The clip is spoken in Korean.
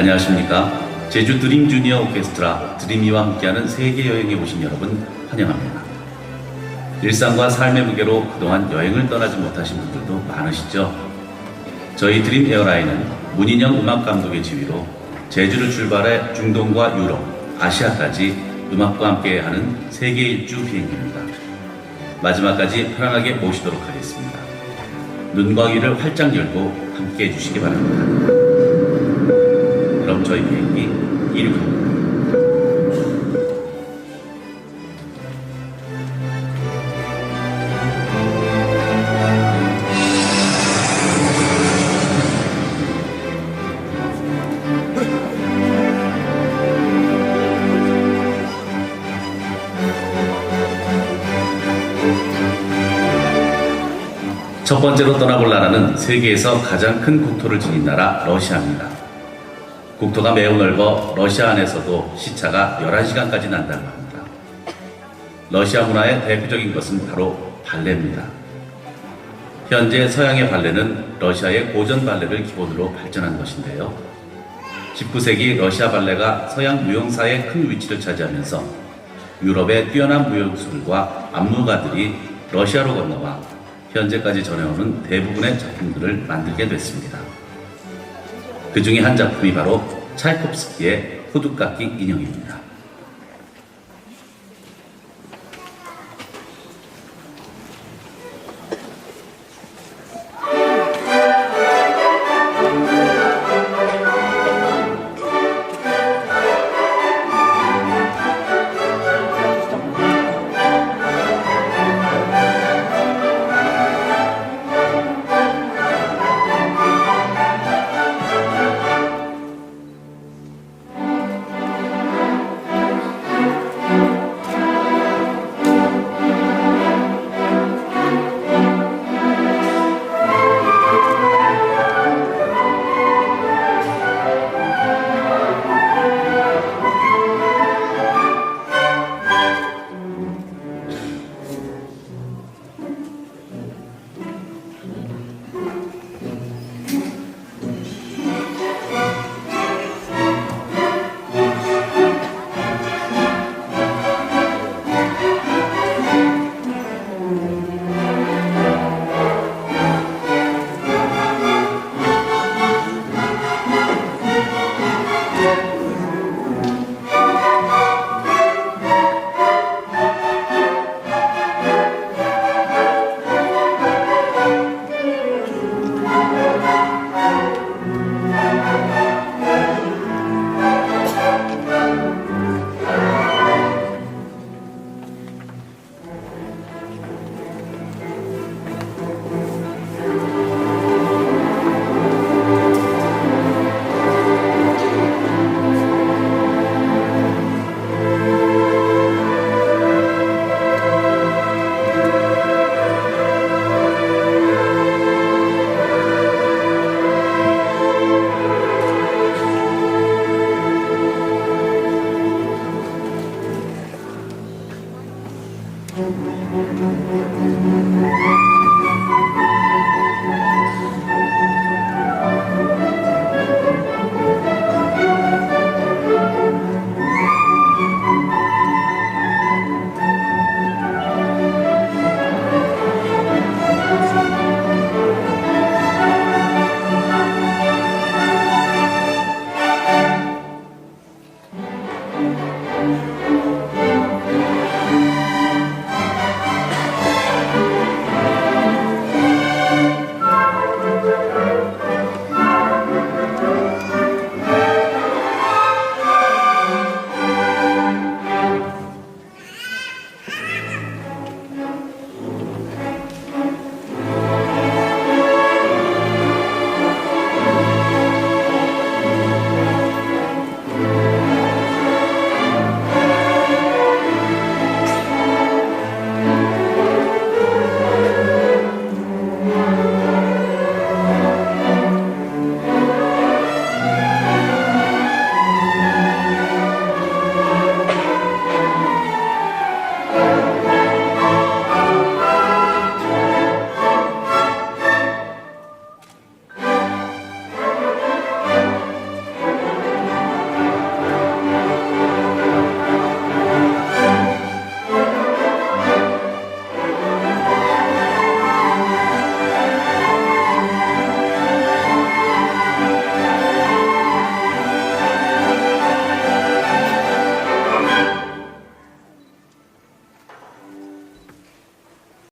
안녕하십니까. 제주 드림 주니어 오케스트라 드림이와 함께하는 세계 여행에 오신 여러분 환영합니다. 일상과 삶의 무게로 그동안 여행을 떠나지 못하신 분들도 많으시죠? 저희 드림 에어라인은 문인영 음악 감독의 지휘로 제주를 출발해 중동과 유럽, 아시아까지 음악과 함께하는 세계 일주 비행기입니다. 마지막까지 편안하게 모시도록 하겠습니다. 눈과 귀를 활짝 열고 함께 해주시기 바랍니다. 그럼 저희 비행기 이륙합니다. 첫 번째로 떠나볼 나라는 세계에서 가장 큰 국토를 지닌 나라 러시아입니다. 국토가 매우 넓어 러시아 안에서도 시차가 11시간까지 난다고 합니다. 러시아 문화의 대표적인 것은 바로 발레입니다. 현재 서양의 발레는 러시아의 고전 발레를 기본으로 발전한 것인데요. 19세기 러시아 발레가 서양 무용사의 큰 위치를 차지하면서 유럽의 뛰어난 무용술과 안무가들이 러시아로 건너와 현재까지 전해오는 대부분의 작품들을 만들게 됐습니다. 그 중에 한 작품이 바로 차이콥스키의 호두깎이 인형입니다.